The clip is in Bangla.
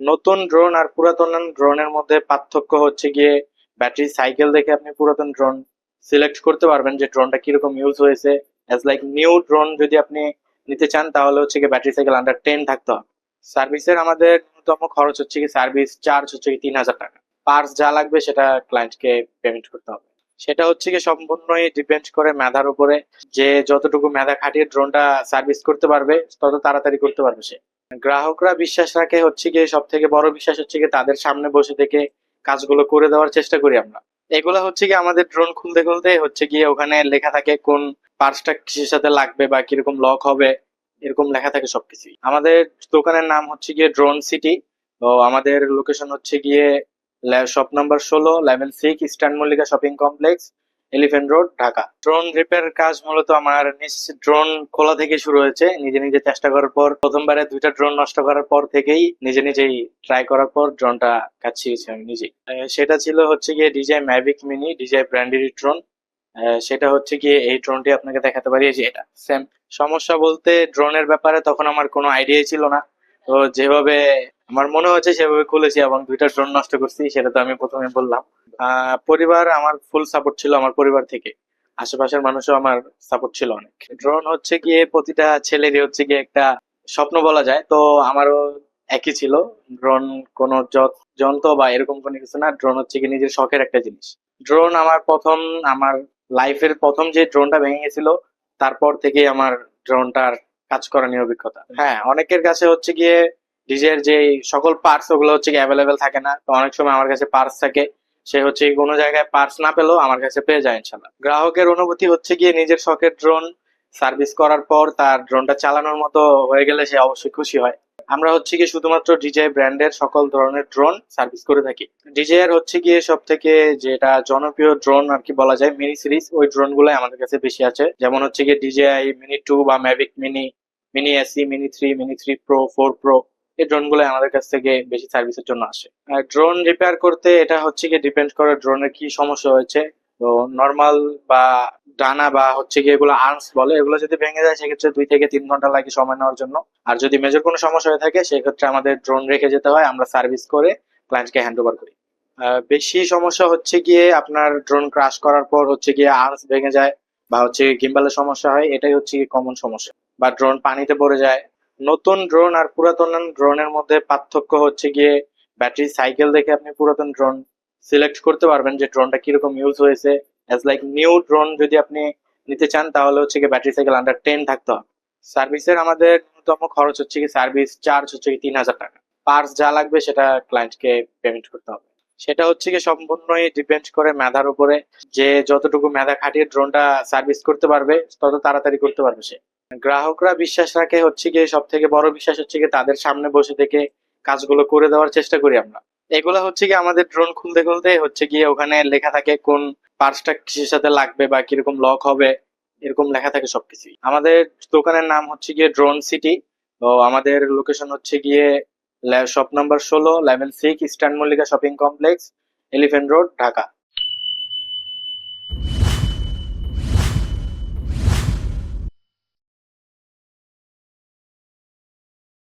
নতুন ড্রোন আর পুরাতন ড্রোনের মধ্যে পার্থক্য হচ্ছে গিয়ে ব্যাটারি সাইকেল দেখে আপনি পুরাতন ড্রোন সিলেক্ট করতে পারবেন যে ড্রোনটা কীরকম ইউজ হয়েছে। অ্যাজ লাইক নিউ ড্রোন যদি আপনি নিতে চান, তাহলে হচ্ছে গিয়ে ব্যাটারি সাইকেল আন্ডার টেন থাকতে হবে। সার্ভিসের আমাদের ন্যূনতম খরচ হচ্ছে কি সার্ভিস চার্জ হচ্ছে কি তিন হাজার টাকা। পার্স যা লাগবে সেটা ক্লায়েন্টকে পেমেন্ট করতে হবে। সেটা হচ্ছে কি সম্পূর্ণই ডিপেন্ড করে মেধার উপরে। যে যতটুকু মেধা খাটিয়ে ড্রোনটা সার্ভিস করতে পারবে, তত তাড়াতাড়ি করতে পারবে সে। গ্রাহকরা বিশ্বাস রাখে হচ্ছে গিয়ে সব থেকে বড় বিশ্বাস হচ্ছে গিয়ে তাদের সামনে বসে থেকে কাজগুলো করে দেওয়ার চেষ্টা করি আমরা। এগুলা হচ্ছে কি আমাদের ড্রোন খুলতে খুলতে হচ্ছে গিয়ে ওখানে লেখা থাকে কোন পার্সটা কিসের সাথে লাগবে বা কীরকম লক হবে, এরকম লেখা থাকে সবকিছুই। আমাদের দোকানের নাম হচ্ছে গিয়ে ড্রোন সিটি তো আমাদের লোকেশন হচ্ছে গিয়ে শপ নাম্বার ষোলো level six Eastern Mallika shopping complex Elephant road Dhaka drone repair কাজ মূলত আমার নিজ ড্রোন খোলা থেকে শুরু হয়েছে। নিজে নিজে চেষ্টা করার পর, প্রথমবারে দুইটা ড্রোন নষ্ট করার পর থেকেই নিজে নিজেই ট্রাই করার পর ড্রোনটা কাজ শিখেছি আমি নিজেই সেটা ছিল হচ্ছে গিয়ে ডিজাই ম্যাভিক মিনি ডিজাই ব্র্যান্ডের ড্রোন সেটা হচ্ছে গিয়ে এই ড্রোনটি আপনাকে দেখাতে পারি যে এটা। সেম সমস্যা বলতে ড্রোনের ব্যাপারে তখন আমার কোনো আইডিয়াই ছিল না। তো যেভাবে আমার মনে হচ্ছে সেভাবে খুলেছি এবং দুইটা ড্রোন নষ্ট করছি, সেটা তো আমি প্রথমে বললাম। পরিবার আমার ফুল সাপোর্ট ছিল আমার পরিবার থেকে। আশেপাশের মানুষও আমার সাপোর্ট ছিল অনেক। ড্রোন হচ্ছে গিয়ে প্রতিটা ছেলেরই হচ্ছে গিয়ে একটা স্বপ্ন বলা যায়। তো আমারও একই ছিল। ড্রোন কোনো যন্ত্র বা এরকম কোনো কিছু না ড্রোন হচ্ছে কি নিজের শখের একটা জিনিস। ড্রোন আমার প্রথম আমার লাইফের প্রথম যে ড্রোনটা ভেঙে গেছিল তারপর থেকে আমার ড্রোনটার কাজ করা নিয়ে অভিজ্ঞতা। হ্যাঁ অনেকের কাছে হচ্ছে গিয়ে ডিজের যে সকল পার্টস ওগুলো হচ্ছে অ্যাভেলেবেল থাকে না। তো অনেক সময় আমার কাছে পার্টস থাকে। সে হচ্ছে কোনো জায়গায় পার্টস না পেলেও আমার কাছে পেয়ে যায় ইনশাল্লাহ গ্রাহকের অনুভূতি হচ্ছে গিয়ে নিজের শখের ড্রোন সার্ভিস করার পর তার ড্রোনটা চালানোর মতো হয়ে গেলে সে অবশ্যই খুশি হয়। আমরা হচ্ছে কি শুধুমাত্র ডিজে ব্র্যান্ডের সকল ধরনের ড্রোন সার্ভিস করে থাকি। ডিজের হচ্ছে গিয়ে সব থেকে যেটা জনপ্রিয় ড্রোন আর কি বলা যায় মিনি সিরিজ ওই ড্রোন গুলাই আমাদের কাছে বেশি আছে। যেমন হচ্ছে গিয়ে ডিজেআই মিনি টু বা Mavic mini mini SE mini three mini three pro four pro এই ড্রোনগুলো আমাদের কাছ থেকে বেশি সার্ভিসের জন্য আসে। আর ড্রোন রিপেয়ার করতে এটা হচ্ছে কি ডিপেন্ড করে ড্রোনের কি সমস্যা হয়েছে। তো নর্মাল বা ডানা বা হচ্ছে গিয়ে এগুলো আর্মস বলে, এগুলো যদি ভেঙে যায় সেক্ষেত্রে দুই থেকে তিন ঘণ্টা লাগে সময় নেওয়ার জন্য। আর যদি মেজর কোনো সমস্যা হয়ে থাকে সেক্ষেত্রে আমাদের ড্রোন রেখে যেতে হয়, আমরা সার্ভিস করে ক্লায়েন্টকে হ্যান্ড ওভার করি। বেশি সমস্যা হচ্ছে গিয়ে আপনার ড্রোন ক্রাশ করার পর হচ্ছে গিয়ে আর্মস ভেঙে যায় বা হচ্ছে গিম্বালের সমস্যা হয়, এটাই হচ্ছে কমন সমস্যা। বা ড্রোন পানিতে পড়ে যায় নতুন ড্রোন আর পুরাতন ড্রোনের মধ্যে পার্থক্য হচ্ছে গিয়ে ব্যাটারি সাইকেল দেখে আপনি পুরাতন ড্রোন সিলেক্ট করতে পারবেন যে ড্রোনটা কীরকম ইউজ হয়েছে। অ্যাজ লাইক নিউ ড্রোন যদি আপনি নিতে চান, তাহলে হচ্ছে কি ব্যাটারি সাইকেল আন্ডার টেন থাকতে হবে। সার্ভিসের আমাদের ন্যূনতম খরচ হচ্ছে কি সার্ভিস চার্জ হচ্ছে কি তিন হাজার টাকা। পার্স যা লাগবে সেটা ক্লায়েন্টকে পেমেন্ট করতে হবে। সেটা হচ্ছে কি সম্পূর্ণই ডিপেন্ড করে মেধার উপরে। যে যতটুকু মেধা খাটিয়ে ড্রোনটা সার্ভিস করতে পারবে, তত তাড়াতাড়ি করতে পারবে সে। গ্রাহকরা বিশ্বাস রাখে হচ্ছে গিয়ে সব থেকে বড় বিশ্বাস হচ্ছে গিয়ে তাদের সামনে বসে থেকে কাজগুলো করে দেওয়ার চেষ্টা করি আমরা। এগুলো হচ্ছে কি আমাদের ড্রোন খুলতে খুলতে হচ্ছে গিয়ে ওখানে লেখা থাকে কোন পার্সটা কিসের সাথে লাগবে বা কীরকম লক হবে, এরকম লেখা থাকে সবকিছুই। আমাদের দোকানের নাম হচ্ছে গিয়ে ড্রোন সিটি তো আমাদের লোকেশন হচ্ছে গিয়ে শপ নাম্বার ষোলো level six Eastern Mallika shopping complex Elephant road Dhaka